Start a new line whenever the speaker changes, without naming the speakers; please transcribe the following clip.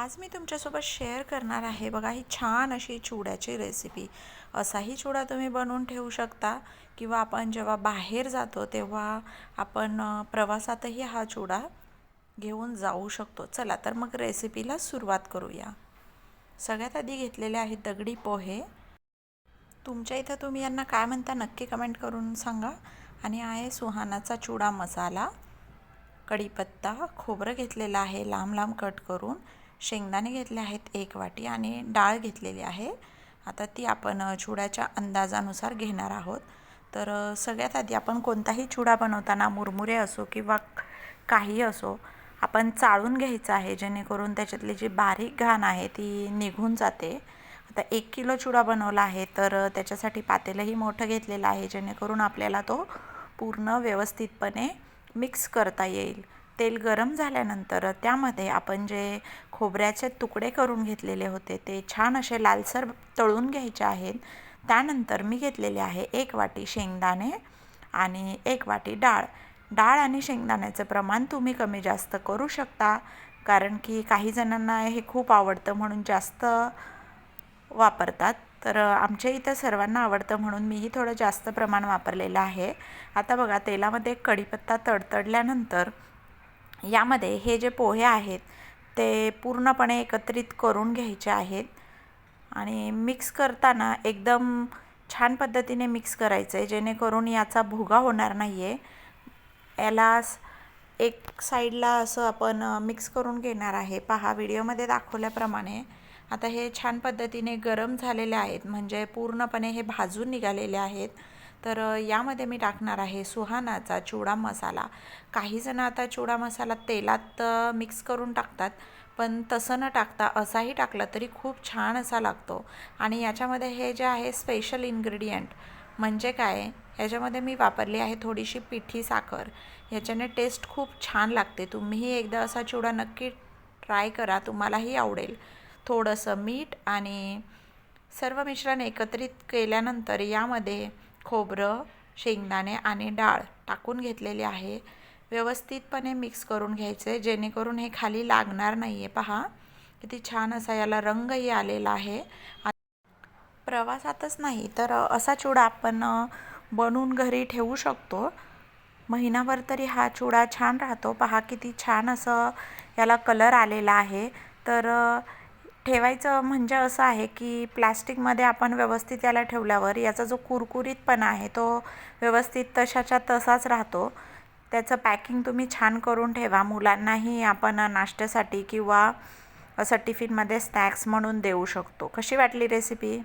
आज मी तुमच्यासोबत शेअर करणार आहे. बघा ही छान अशी चिवड्याची रेसिपी असाही चिवडा तुम्ही बनवून ठेवू शकता किंवा आपण जेव्हा बाहेर जातो तेव्हा आपण प्रवासातही हा चिवडा घेऊन जाऊ शकतो. चला तर मग रेसिपीला सुरुवात करूया. सगळ्यात आधी घेतलेले आहेत दगडी पोहे. तुमच्या इथं तुम्ही यांना काय म्हणता नक्की कमेंट करून सांगा. आणि आहे सुहानाचा चुडा मसाला. कढीपत्ता खोबरं घेतलेलं आहे लांब लांब कट करून. शेंगदाणे घेतले आहेत एक वाटी आणि डाळ घेतलेली आहे. आता ती आपण चुडाच्या अंदाजानुसार घेणार आहोत. तर सगळ्यात आधी आपण कोणताही चुडा बनवताना मुरमुरे असो किंवा काही असो आपण चाळून घ्यायचं आहे. जेणेकरून त्याच्यातली जी बारीक घाण आहे ती निघून जाते. आता एक किलो चुडा बनवला आहे तर त्याच्यासाठी पातेलंही मोठं घेतलेलं आहे. जेणेकरून आपल्याला तो पूर्ण व्यवस्थितपणे मिक्स करता येईल. तेल गरम झाल्यानंतर त्यामध्ये आपण जे खोबऱ्याचे तुकडे करून घेतलेले होते ते छान असे लालसर तळून घ्यायचे आहेत. त्यानंतर मी घेतलेले आहे एक वाटी शेंगदाणे आणि एक वाटी डाळ. डाळ आणि शेंगदाण्याचं प्रमाण तुम्ही कमी जास्त करू शकता कारण की काही जणांना हे खूप आवडतं म्हणून जास्त वापरतात. तर आमच्या इथं सर्वांना आवडतं म्हणून मीही थोडं जास्त प्रमाण वापरलेलं आहे. आता बघा तेलामध्ये कढीपत्ता तडतडल्यानंतर यामध्ये हे जे पोहे आहेत ते पूर्णपणे एकत्रित करून घ्यायचे आहेत. आणि मिक्स करताना एकदम छान पद्धतीने मिक्स करायचं आहे जेणेकरून याचा भुगा होणार नाही आहे याला एक साईडला असं आपण मिक्स करून घेणार आहे. पहा व्हिडिओमध्ये दाखवल्याप्रमाणे आता हे छान पद्धतीने गरम झालेले आहेत. म्हणजे पूर्णपणे हे भाजून निघालेले आहेत. तर यामध्ये मी टाकणार आहे सुहानाचा चिवडा मसाला. काहीजणं आता चिवडा मसाला तेलात मिक्स करून टाकतात पण तसं न टाकता असाही टाकला तरी खूप छान असा लागतो. आणि याच्यामध्ये हे जे आहे स्पेशल इन्ग्रेडियंट म्हणजे काय? ह्याच्यामध्ये मी वापरली आहे थोडीशी पिठी साखर. ह्याच्याने टेस्ट खूप छान लागते. तुम्हीही एकदा असा चिवडा नक्की ट्राय करा तुम्हालाही आवडेल. थोडंसं मीठ आणि सर्व मिश्रण एकत्रित केल्यानंतर यामध्ये खोबरं शेंगदाणे आणि डाळ टाकून घेतलेली आहे. व्यवस्थितपणे मिक्स करून घ्यायचे. जेणेकरून हे खाली लागणार नाही आहे पहा किती छान असा याला रंगही आलेला आहे. प्रवासातच नाही तर असा चुडा आपण बनवून घरी ठेवू शकतो. महिनाभर तरी हा चुडा छान राहतो. पहा किती छान असं याला कलर आलेला आहे. तर ठेवायचं म्हणजे असं आहे की प्लॅस्टिकमध्ये आपण व्यवस्थित याला ठेवल्यावर याचा जो कुरकुरीतपणा आहे तो व्यवस्थित तशाच्या तसाच राहतो. त्याचं पॅकिंग तुम्ही छान करून ठेवा. मुलांनाही आपण नाश्त्यासाठी किंवा असं टिफिनमध्ये स्नॅक्स म्हणून देऊ शकतो. कशी वाटली रेसिपी